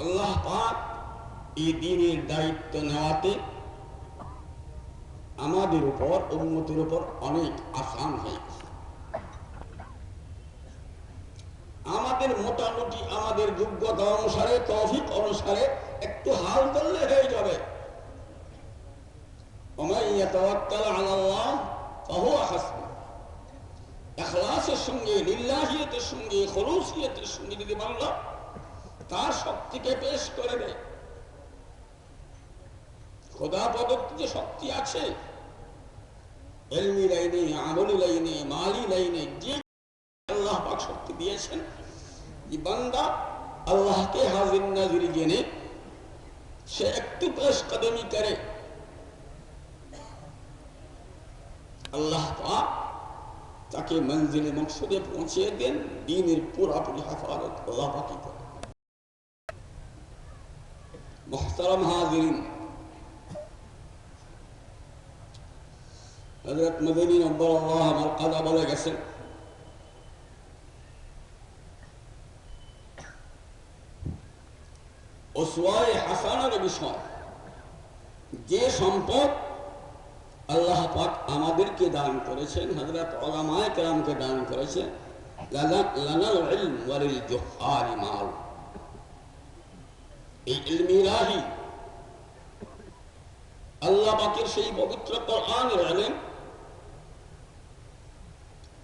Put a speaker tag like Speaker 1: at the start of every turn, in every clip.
Speaker 1: আল্লাহ পাক এই দিনের দায়িত্ব নেওয়াতে আমাদের উপর উন্নতির উপর অনেক আসান হয়ে গেছে। আমাদের মোটামুটি আমাদের যোগ্যতা অনুসারে, তফিক অনুসারে একটু হাল করলে হয়ে যাবে। সঙ্গে নির্লাহিয়তের সঙ্গে, খরুসিয়তের সঙ্গে যদি বাংলা তার শক্তিকে পেশ করে দেয় খোদা প্রদত্ত যে শক্তি আছে একটু পেশ করে। আল্লাহ পাক তাকে মঞ্জিলে মকসুদে পৌঁছে দেন, দিনের পুরাপুরি হেফাজত আল্লাহ পাকি করে মোহতারাম হাজিরিন হজরত মদিনী নব্বর আল্লাহ আমার কাদা বলে গেছেন ওসওয়ায় হাসানের বিষয় যে সম্পদ আল্লাহ পাক আমাদেরকে দান করেছেন হজরত ওলামায় কেরামকে দান করেছেন লানাল ইলম ওয়ালিল জুহারি মাল এই ইলমি ইলাহি আল্লাহ পাকের সেই পবিত্র কোরআনের ইলম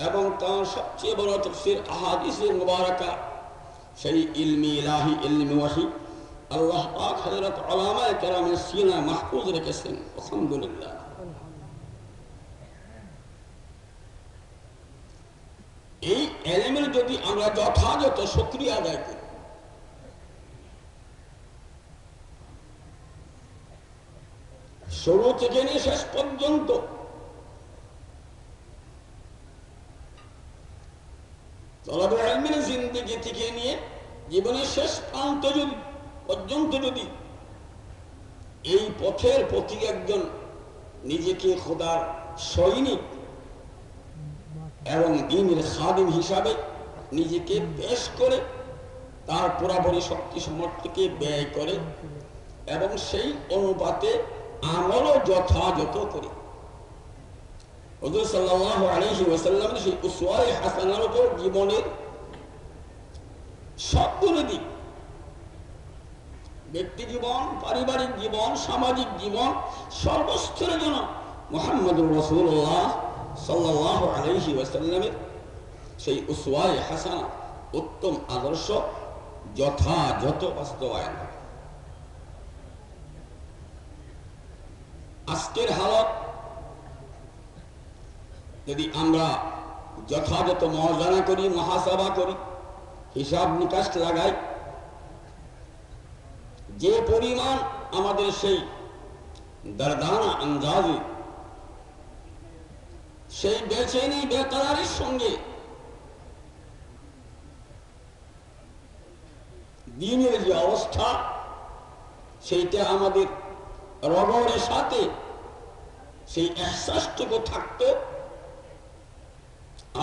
Speaker 1: এবং তার সবচেয়ে বড় তফসির আহাদিসের মুবারাকা, সেই ইলমি ইলাহি, ইলমি ওয়াহি, আল্লাহ পাক হযরত উলামায়ে কেরামের সিনা মাহফুজ রেখেছেন। আলহামদুলিল্লাহ। এই এলিমের যদি আমরা যথাযথ সক্রিয় আদায় করি শুরু থেকে নিয়ে শেষ পর্যন্ত। আলমিনের থেকে নিয়ে জীবনের শেষ প্রান্ত যদি পর্যন্ত যদি এই পথের প্রতি একজন নিজেকে খোদার সৈনিক এবং দিনের খাদিম হিসাবে নিজেকে পেশ করে তার পুরাপুরি শক্তি সমর্থকে ব্যয় করে এবং সেই অনুপাতে আমলও যথাযথ করে। সেই জীবনের সবগুলো দিক, ব্যক্তি জীবন, পারিবারিক জীবন, সামাজিক জীবন, সর্বস্তরের জন্য মোহাম্মদ রসুল্লাহ সাল্লাহ আলহি ওয়াসাল্লামের সেই উসওয়ায়ে হাসানা উত্তম আদর্শ যথাযথ বাস্তবায়ন আজকের হালত যদি আমরা যথাযথ মর্যাদা করি, মহাসভা করি, হিসাব নিকাশ লাগাই, যে পরিমাণ আমাদের সেই দরদানা আন্দাজে, সেই বেচেনি বেকারের সঙ্গে দিনের যে অবস্থা, সেইটা আমাদের রবরের সাথে সেই এহসাসটুকু থাকতো।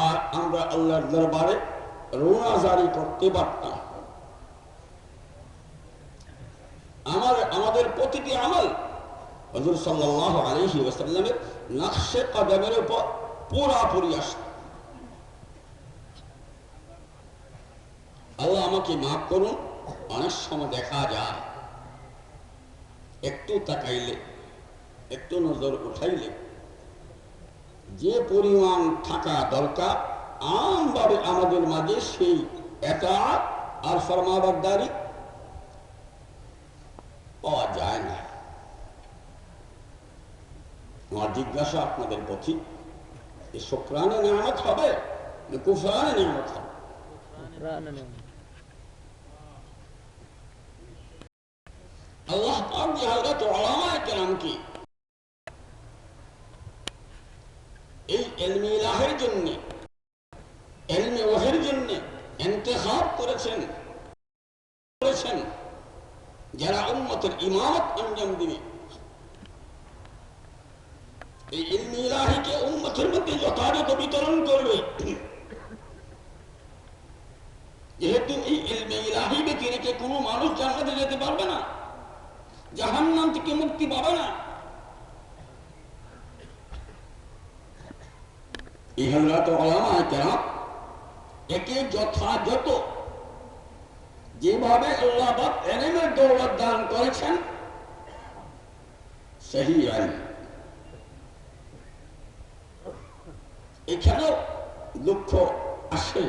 Speaker 1: আর আমরা আল্লাহর দরবারে রোনা জারি করতে পারতাম। আমার, আমাদের প্রতিটি আমল হজুর সাল্লাহ আলহি ওসাল্লামের নকশে কদমের উপর পুরাপুরি আসত। আল্লাহ আমাকে মাফ করুন, অনেক সময় দেখা যায়। একটু তাকাইলে, একটু নজর উঠাইলে, যে পরিমাণ থাকা দরকার, আমভাবে আমাদের মাঝে সেই এটা আর ফরমাবারদারি পাওয়া যায় না। আমার জিজ্ঞাসা আপনাদের প্রতি এই শুক্রানে নিয়ামত হবে কুফরানে নিয়ামত হবে? আল্লাহ পাক যে হযরত উলামায়ে কেরামকে এই ইলমি ইলাহের জন্য, ইলমে ওয়াহির জন্য ইন্তেখাব করেছেন করেছেন, যারা উম্মতের ইমামত আঞ্জাম দিবে। এই ইলমি ইলাহিকে উম্মতের মধ্যে যথাযথ বিতরণ করবে। যেহেতু এই এলমে ইলাহি ব্যক্তি রেখে কোনো মানুষ জান্নাতে যেতে পারবে না। জাহান্নাম থেকে মুক্তি পাবে না। যেভাবে দান করেছেন, সেই আইন। এখানেও দুঃখ আসে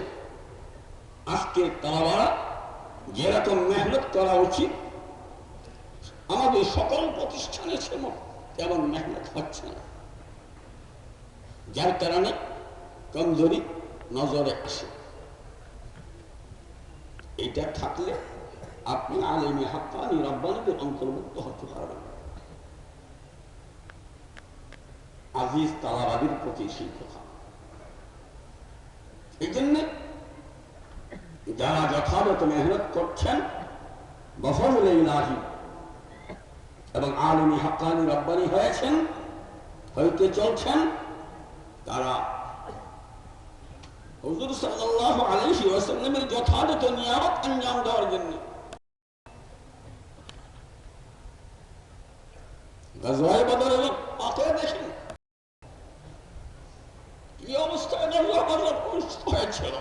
Speaker 1: আজকে তারা যেরকম মেহনত করা উচিত আমাদের সকল প্রতিষ্ঠানে সেমন তেমন মেহনত হচ্ছে না। যার কারণে কমজোরি নজরে আসে। এটা থাকলে আপনি আলেমী হাক্কানি রব্বানিদের অন্তর্ভুক্ত হতে পারবেন। আজিজ তালাবাদীর প্রতি সেই কথা। এই জন্যে যারা যথাযথ মেহনত করছেন, বফরুল ইলাহি এবং আলমী হাক্কানি রব্বানি হয়েছেন, হইতে চলছেন তারা। হজুর সাল্লাহ আলাইহি ওয়াসাল্লামের যথাযথ নিয়ামত আঞ্জাম দেওয়ার জন্য। গাজওয়ায়ে বদরের পাথর দেখেন কি অবস্থায় গাজওয়ায়ে বদর অনুষ্ঠিত হয়েছিল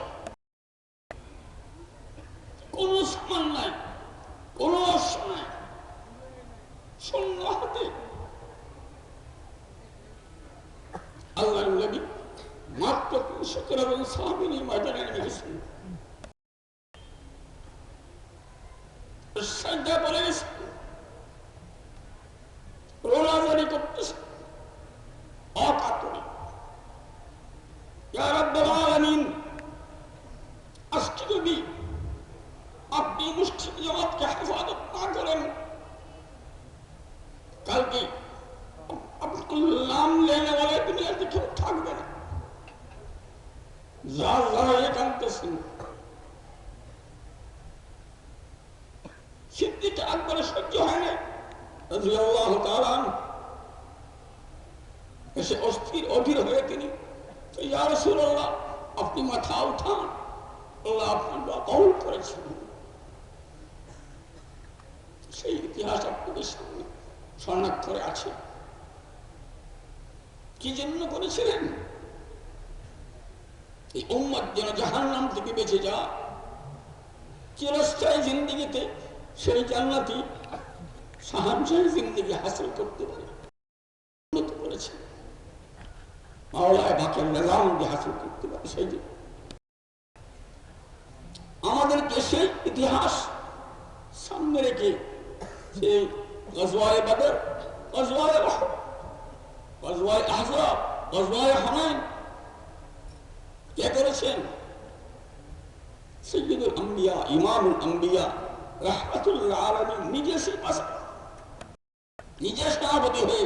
Speaker 1: কোন সামান নাই কোন অস্ত্র নাই শূন্য হাতে আল্লাহ নবী তিনশো এবং সাহাবিনী ময়দানে নেমে গেছেন। শ্রদ্ধা পড়ে গেছে রোনাজারি করতেছে। অকাতরে। আজকে যদি আপনি মুসলিম জমাতকে হেফাজত না করেন কালকে আপনার নাম লেনে বলে দুনিয়াতে কেউ থাকবে না যার যারা একান্তেছেন সিদ্দিকে একবারে সহ্য হয় না রাদিয়াল্লাহু তাআলা আনহু। এসে অস্থির অধীর হয়ে তিনি আপনি মাথা উঠান। আপনার দোয়া কবুল সেই ইতিহাস আপনাদের সামনে স্বর্ণাক্ষরে আছে। কি জন্য করেছিলেন? এই উম্মত যেন জাহান নাম থেকে বেঁচে যা চিরস্থায়ী জিন্দিগিতে সেই জান্নাতি সাহায্যের জিন্দিগি হাসিল করতে পারে উন্নত করেছে মাওলায় বাকের নিজামকে হাসিল করতে পারে, সেই জন্য আমাদেরকে সেই ইতিহাস সামনে রেখে সেই গজওয়ায় বাদর, গজওয়ায় গজওয়ায় আহজাব, গজওয়ায় হানাইন, কে করেছেন? সৈয়দুল আম্বিয়া, ইমামুল আম্বিয়া রহমাতুল্লাহ আলামিন নিজে সেই নিজে সভাপতি হয়ে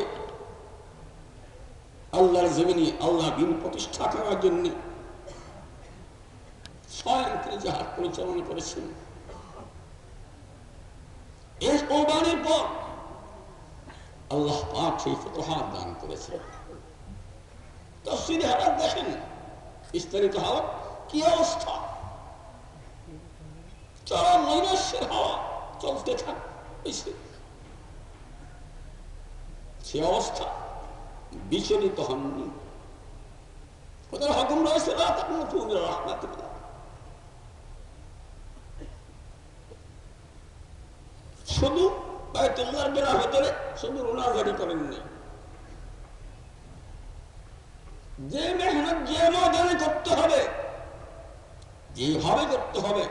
Speaker 1: আল্লাহর জমিনে আল্লাহ দিন প্রতিষ্ঠা করার জন্য স্বয়ং তিনি জাহাজ পরিচালনা করেছেন। আল্লাহ দান করেছে দেখেন, বিস্তারিত হাওয়া, কি অবস্থা? চরম চলতে সে অবস্থা বিচলিত হননি। ওদের হকুম রয়েছে শুধু বায়তুল্লাহর বেলা ভেতরে, শুধু রোনাজারি করেননি। যে মেহনত, যে ময়দানে করতে হবে, যেভাবে করতে হবে,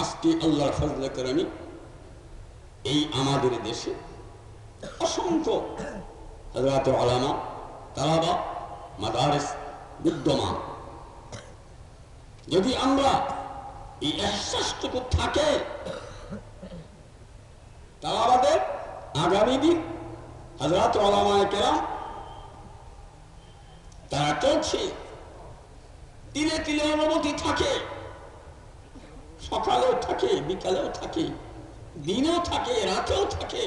Speaker 1: আজকে আল্লাহর ফজলে কেরামি এই আমাদের দেশে অসংখ্য হজরত আলামা, তালাবা, মাদারেস বিদ্যমান যদি আমরা এই এহসাসটুকু থাকে তালাবাদের আগামী দিন হজরত আলামায় কেরাম তারা চলছে। তিলে তিলে অনুমতি থাকে, সকালেও থাকে, বিকালেও থাকে, দিনেও থাকে, রাতেও থাকে।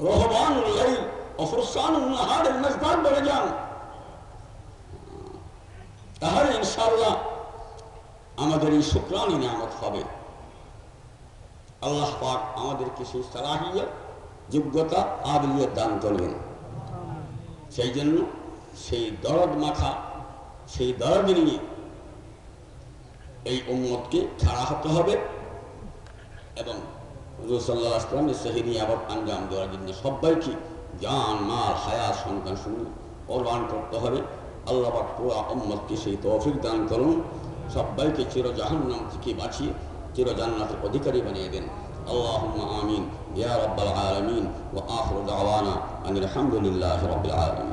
Speaker 1: রহবান লাইল অফরসান নাহার মেজদার বলে যান। ইনশাআল্লাহ আমাদের এই শুক্রানি নিয়ামত হবে। আল্লাহ পাক আমাদেরকে সেই সালাহিয়ত যোগ্যতা, আদলিয়ত দান করবেন। সেই জন্য সেই দরদ মাথা সেই দরদ নিয়ে এই উম্মতকে ছাড়া হতে হবে এবং রসল্লাহ আসলামের সেহেরি আবার আঞ্জাম দেওয়ার জন্য সবাইকে জান মাল হায়াত সন্তান শুনে প্রদান করতে হবে আল্লাহ পাক পুরো উম্মতকে সেই তৌফিক দান করুন সবাইকে চির জাহান্নাম থেকে বাঁচিয়ে চির জান্নাতের অধিকারী বানিয়ে দেন اللهم آمين يا رب العالمين وآخر دعوانا أن الحمد لله رب العالمين